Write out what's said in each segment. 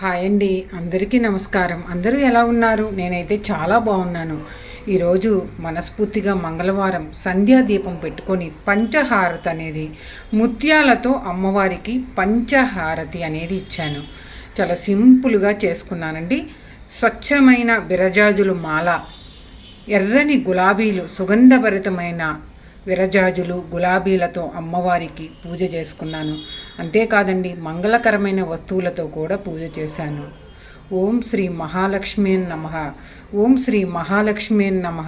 Hi అండి. అందరికీ నమస్కారం. అందరూ ఎలా ఉన్నారు? నేనైతే చాలా బాగున్నాను. ఈరోజు మనస్ఫూర్తిగా మంగళవారం సంధ్యా దీపం పెట్టుకొని పంచహారతి అనేది ముత్యాలతో అమ్మవారికి పంచహారతి అనేది ఇచ్చాను. చాలా సింపుల్గా చేసుకున్నానండి. స్వచ్ఛమైన విరజాజులు మాల ఎర్రని గులాబీలు సుగంధభరితమైన విరజాజులు గులాబీలతో అమ్మవారికి పూజ చేసుకున్నాను. అంతేకాదండి మంగళకరమైన వస్తువులతో కూడా పూజ చేశాను. ఓం శ్రీ మహాలక్ష్మీ నమ. ఓం శ్రీ మహాలక్ష్మీ నమ.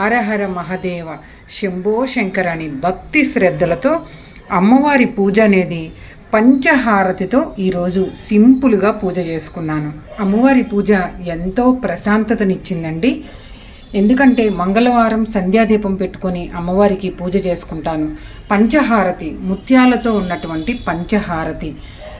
హరహర మహదేవ. శంభో శంకర అని భక్తి శ్రద్ధలతో అమ్మవారి పూజ అనేది పంచహారతితో ఈరోజు సింపుల్గా పూజ చేసుకున్నాను. అమ్మవారి పూజ ఎంతో ప్రశాంతతనిచ్చిందండి. ఎందుకంటే మంగళవారం సంధ్యాదీపం పెట్టుకొని అమ్మవారికి పూజ చేసుకుంటాను. పంచహారతి ముత్యాలతో ఉన్నటువంటి పంచహారతి.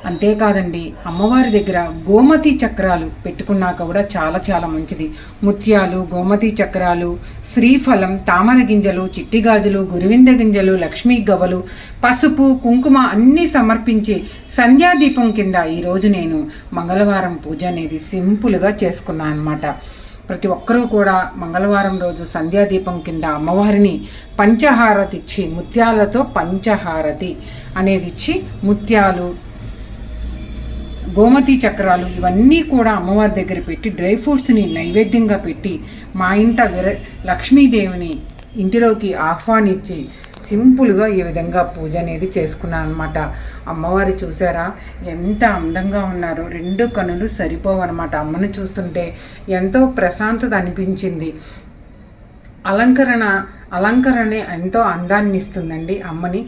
అంతేకాదండి అమ్మవారి దగ్గర గోమతి చక్రాలు పెట్టుకున్నాక కూడా చాలా చాలా మంచిది. ముత్యాలు గోమతి చక్రాలు శ్రీఫలం తామర గింజలు చిట్టి గాజులు గురువింద గింజలు లక్ష్మీ గవలు పసుపు కుంకుమ అన్నీ సమర్పించి సంధ్యాదీపం కింద ఈరోజు నేను మంగళవారం పూజ అనేది సింపుల్గా చేసుకున్నాను అనమాట ప్రతి ఒక్కరూ కూడా మంగళవారం రోజు సంధ్యాదీపం కింద అమ్మవారిని పంచహారతి ఇచ్చి ముత్యాలతో పంచహారతి అనేది ఇచ్చి ముత్యాలు గోమతి చక్రాలు ఇవన్నీ కూడా అమ్మవారి దగ్గర పెట్టి డ్రై ఫ్రూట్స్ని నైవేద్యంగా పెట్టి మా ఇంట విర లక్ష్మీదేవిని ఇంటిలోకి ఆహ్వానించి సింపుల్గా ఈ విధంగా పూజ అనేది చేసుకున్నాను అనమాట అమ్మవారి చూసారా? ఎంత అందంగా ఉన్నారో. రెండు కనులు సరిపోవన్నమాట. అమ్మని చూస్తుంటే ఎంతో ప్రశాంతత అనిపించింది. అలంకరణ అలంకరణే ఎంతో అందాన్ని ఇస్తుందండి అమ్మని.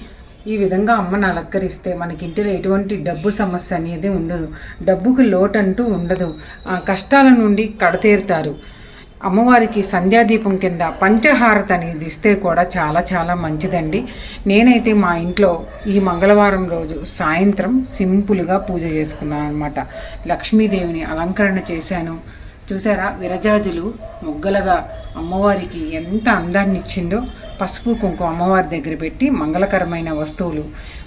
ఈ విధంగా అమ్మను అలంకరిస్తే మనకి ఇంటిలో ఎటువంటి డబ్బు సమస్య అనేది ఉండదు. డబ్బుకు లోటు అంటూ ఉండదు. కష్టాల నుండి కడతీరుతారు. అమ్మవారికి సంధ్యాదీపం కింద పంచహారత అనేది ఇస్తే కూడా చాలా చాలా మంచిదండి. నేనైతే మా ఇంట్లో ఈ మంగళవారం రోజు సాయంత్రం సింపుల్గా పూజ చేసుకున్నాను అనమాట లక్ష్మీదేవిని అలంకరణ చేశాను. చూసారా? విరజాజులు మొగ్గలుగా అమ్మవారికి ఎంత అందాన్ని ఇచ్చిందో. పసుపు కుంకుమ అమ్మవారి దగ్గర పెట్టి మంగళకరమైన వస్తువులు.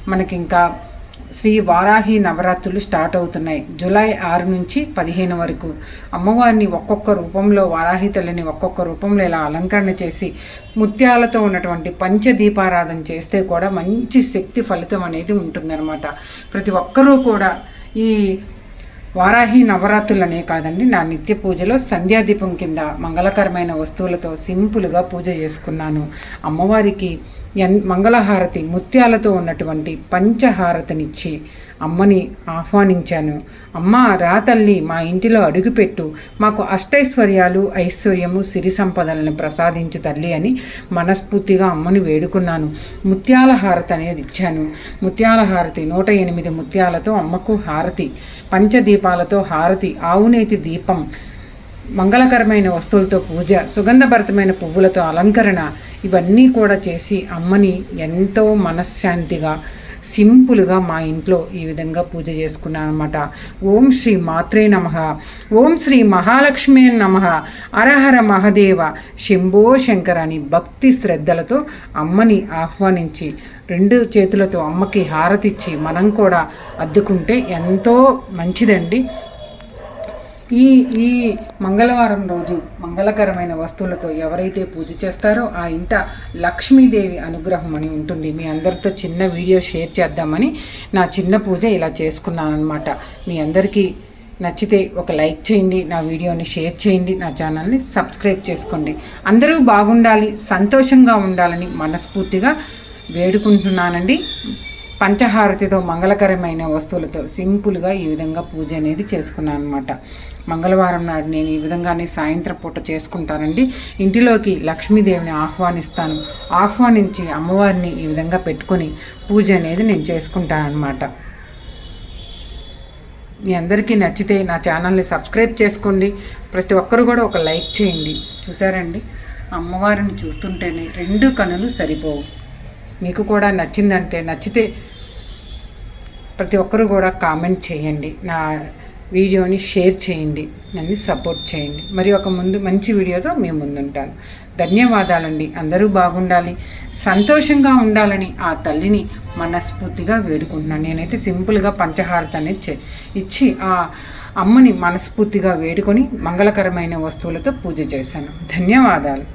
మనకి ఇంకా శ్రీ వారాహి నవరాత్రులు స్టార్ట్ అవుతున్నాయి. జూలై ఆరు నుంచి పదిహేను వరకు. అమ్మవారిని ఒక్కొక్క రూపంలో వారాహి తల్లిని ఒక్కొక్క రూపంలో ఇలా అలంకరణ చేసి ముత్యాలతో ఉన్నటువంటి పంచదీపారాధన చేస్తే కూడా మంచి శక్తి ఫలితం అనేది ఉంటుందన్నమాట. ప్రతి ఒక్కరూ కూడా ఈ వారాహి నవరాత్రులనే కాదండి నా నిత్య పూజలో సంధ్యాదీపం కింద మంగళకరమైన వస్తువులతో సింపుల్గా పూజ చేసుకున్నాను. అమ్మవారికి ఎన్ మంగళహారతి ముత్యాలతో ఉన్నటువంటి పంచహారతినిచ్చి అమ్మని ఆహ్వానించాను. అమ్మ రా తల్లి మా ఇంటిలో అడుగుపెట్టు. మాకు అష్టైశ్వర్యాలు ఐశ్వర్యము సిరి సంపదలను ప్రసాదించు తల్లి అని మనస్ఫూర్తిగా అమ్మని వేడుకున్నాను. ముత్యాల హారతి అనేది ఇచ్చాను. ముత్యాల హారతి నూట ఎనిమిది ముత్యాలతో అమ్మకు హారతి పంచదీపాలతో హారతి ఆవునేతి దీపం మంగళకరమైన వస్తువులతో పూజ సుగంధభరితమైన పువ్వులతో అలంకరణ ఇవన్నీ కూడా చేసి అమ్మని ఎంతో మనశ్శాంతిగా సింపుల్గా మా ఇంట్లో ఈ విధంగా పూజ చేసుకున్నాను అనమాట ఓం శ్రీ మాత్రే నమ. ఓం శ్రీ మహాలక్ష్మి నమ. అరహర మహదేవ. శంభో శంకర అని భక్తి శ్రద్ధలతో అమ్మని ఆహ్వానించి రెండు చేతులతో అమ్మకి హారతిచ్చి మనం కూడా అద్దుకుంటే ఎంతో మంచిదండి. ఈ ఈ మంగళవారం రోజు మంగళకరమైన వస్తువులతో ఎవరైతే పూజ చేస్తారో ఆ ఇంట లక్ష్మీదేవి అనుగ్రహం అని ఉంటుంది. మీ అందరితో చిన్న వీడియో షేర్ చేద్దామని నా చిన్న పూజ ఇలా చేసుకున్నానమాట మీ అందరికీ నచ్చితే ఒక లైక్ చేయండి నా వీడియోని షేర్ చేయండి నా ఛానల్ని సబ్స్క్రైబ్ చేసుకోండి. అందరూ బాగుండాలి సంతోషంగా ఉండాలని మనస్ఫూర్తిగా వేడుకుంటున్నానండి. పంచహారతితో మంగళకరమైన వస్తువులతో సింపుల్గా ఈ విధంగా పూజ అనేది చేసుకున్నాను అనమాట మంగళవారం నాడు నేను ఈ విధంగానే సాయంత్రం పూట చేసుకుంటానండి. ఇంటిలోకి లక్ష్మీదేవిని ఆహ్వానిస్తాను. ఆహ్వానించి అమ్మవారిని ఈ విధంగా పెట్టుకొని పూజ అనేది నేను చేసుకుంటాను అనమాట మీ అందరికీ నచ్చితే నా ఛానల్ని సబ్స్క్రైబ్ చేసుకోండి. ప్రతి ఒక్కరు కూడా ఒక లైక్ చేయండి. చూసారండి? అమ్మవారిని చూస్తుంటేనే రెండు కనులు సరిపోవు. మీకు కూడా నచ్చిందంటే నచ్చితే ప్రతి ఒక్కరు కూడా కామెంట్ చేయండి. నా వీడియోని షేర్ చేయండి. నన్ను సపోర్ట్ చేయండి. మరి ఒక ముందు మంచి వీడియోతో మీ ముందుంటాను. ధన్యవాదాలండి. అందరూ బాగుండాలి. సంతోషంగా ఉండాలని ఆ తల్లిని మనస్ఫూర్తిగా వేడుకుంటున్నాను. నేనైతే సింపుల్గా పంచహారత అనేది ఇచ్చి ఆ అమ్మని మనస్ఫూర్తిగా వేడుకొని మంగళకరమైన వస్తువులతో పూజ చేశాను. ధన్యవాదాలు.